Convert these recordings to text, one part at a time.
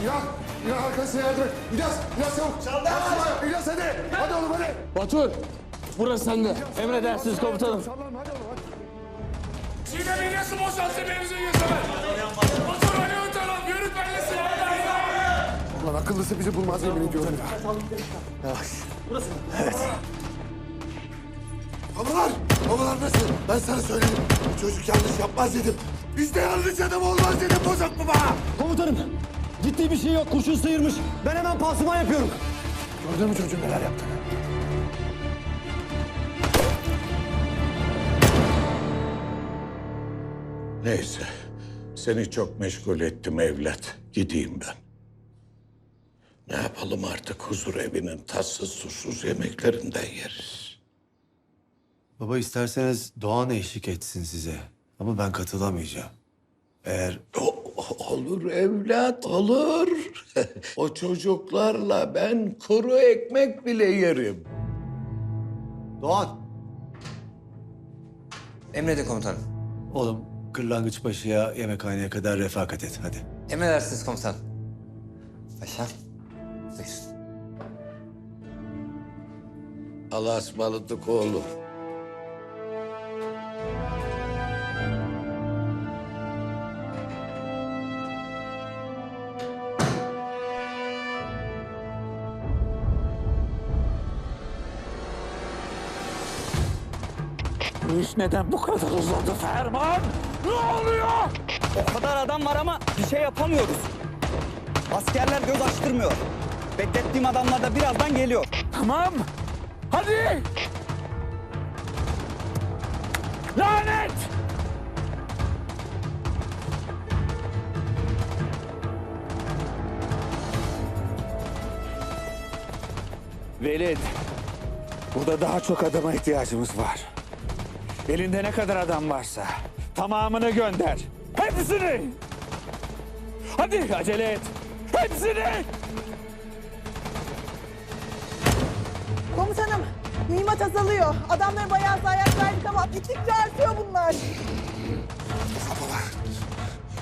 İlyas, İlyas arkasına yardım et. İlyas, İlyas çabuk. Çabuk. İlyas hadi. Hadi oğlum hadi. Batur, burası sende. Emredersiniz komutanım. Sallanma hadi oğlum hadi. Sinem İlyas'ı boşaltsın benzin yüzüme. Motor Ali ön taraf yürüt benle silahlar. Ulan akıllısı bizi bulmaz yemin ediyorum ya. Yavaş. Burası. Evet. Babalar, babalar nasıl? Ben sana söyledim. Bu çocuk yanlış yapmaz dedim. Bizde yanlış adam olmaz dedim bozuk mu bana? Komutanım, ciddi bir şey yok. Kurşun sıyırmış. Ben hemen pansuman yapıyorum. Gördün mü çocuğun neler yaptığını? Neyse. Seni çok meşgul ettim evlat. Gideyim ben. Ne yapalım artık huzur evinin tatsız tuzsuz yemeklerinden yeriz. Baba isterseniz Doğan eşlik etsin size. Ama ben katılamayacağım. Eğer O- olur evlat olur. o çocuklarla ben kuru ekmek bile yerim. Doğan! Emredin komutanım. Oğlum Kırlangıçbaşı'ya yemekhaneye kadar refakat et hadi. Emredersiniz komutanım. Paşa. Buyurun. Allah'a ısmarladık oğlum. Bu iş neden bu kadar uzadı Ferman? Ne oluyor? O kadar adam var ama bir şey yapamıyoruz. Askerler göz açtırmıyor. Beklettiğim adamlar da birazdan geliyor. Tamam. Hadi. Lanet! Velid, burada daha çok adama ihtiyacımız var. Elinde ne kadar adam varsa tamamını gönder. Hepsini! Hadi acele et. Hepsini! Komutanım, mühimmat azalıyor. Adamları bayağı zayiat verdik ama gittikçe artıyor bunlar. Babalar,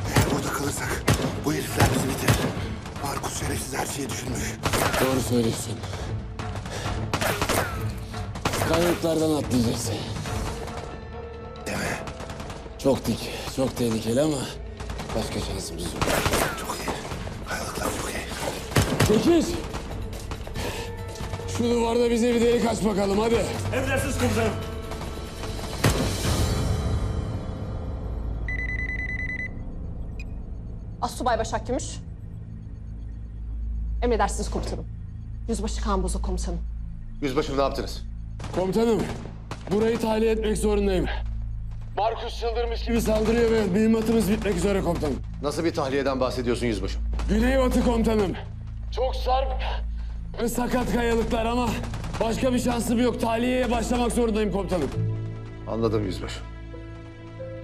eğer burada kalırsak bu herifler bizi bitirir. Markus şerefsiz her şeyi düşünmüş. Doğru söylüyorsun. Kayalıklardan atlayacağız. Çok dik, çok tehlikeli ama başka şansımız yok. Çok iyi. Kayalıklar çok iyi. Çekiş! Şu duvarda bize bir delik aç bakalım hadi. Emredersiniz komutanım. Assubay Başak Gümüş. Emredersiniz komutanım. Yüzbaşı Kaan Bozok komutanım. Yüzbaşım ne yaptınız? Komutanım, burayı tahliye etmek zorundayım. Markus çıldırmış gibi saldırıyor ve mühimmatımız bitmek üzere komutanım. Nasıl bir tahliyeden bahsediyorsun yüzbaşım? Güneybatı komutanım. Çok sarp ve sakat kayalıklar ama başka bir şansım yok. Tahliyeye başlamak zorundayım komutanım. Anladım yüzbaşım.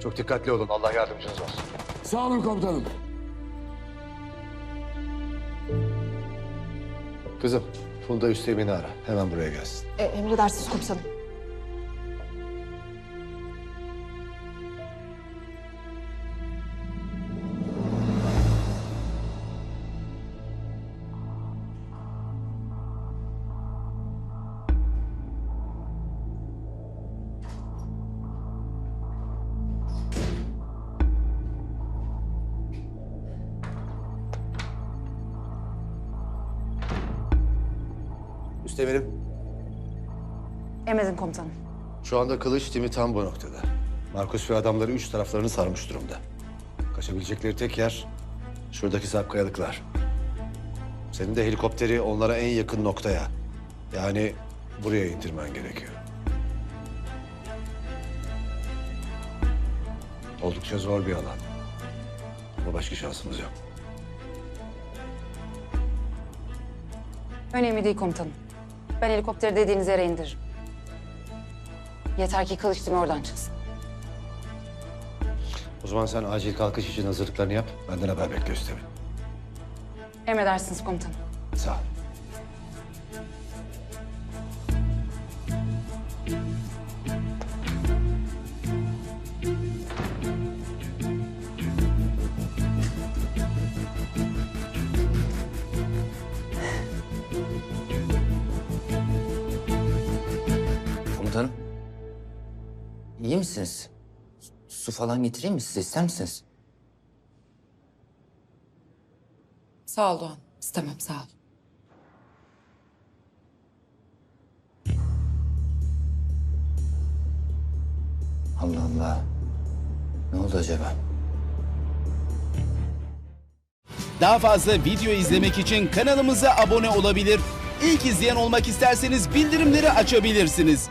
Çok dikkatli olun. Allah yardımcınız olsun. Sağ olun komutanım. Kızım, Funda Üsteğmen'i ara. Hemen buraya gelsin. E, emredersiniz komutanım. Üsteğmenim. Emredin komutanım. Şu anda kılıç timi tam bu noktada. Markus ve adamları üç taraflarını sarmış durumda. Kaçabilecekleri tek yer şuradaki sarp kayalıklar. Senin de helikopteri onlara en yakın noktaya yani buraya indirmen gerekiyor. Oldukça zor bir alan. Ama başka şansımız yok. Önemli değil komutanım. Ben helikopteri dediğiniz yere indiririm. Yeter ki kılıç timi oradan çıksın. O zaman sen acil kalkış için hazırlıklarını yap. Benden haber bekle Üsteğmenim. Emredersiniz komutanım. Sağ ol. İyi misiniz? Su falan getireyim mi size ister misiniz? Sağ ol Doğan. İstemem sağ ol. Allah Allah. Ne oldu acaba? Daha fazla video izlemek için kanalımıza abone olabilir. İlk izleyen olmak isterseniz bildirimleri açabilirsiniz.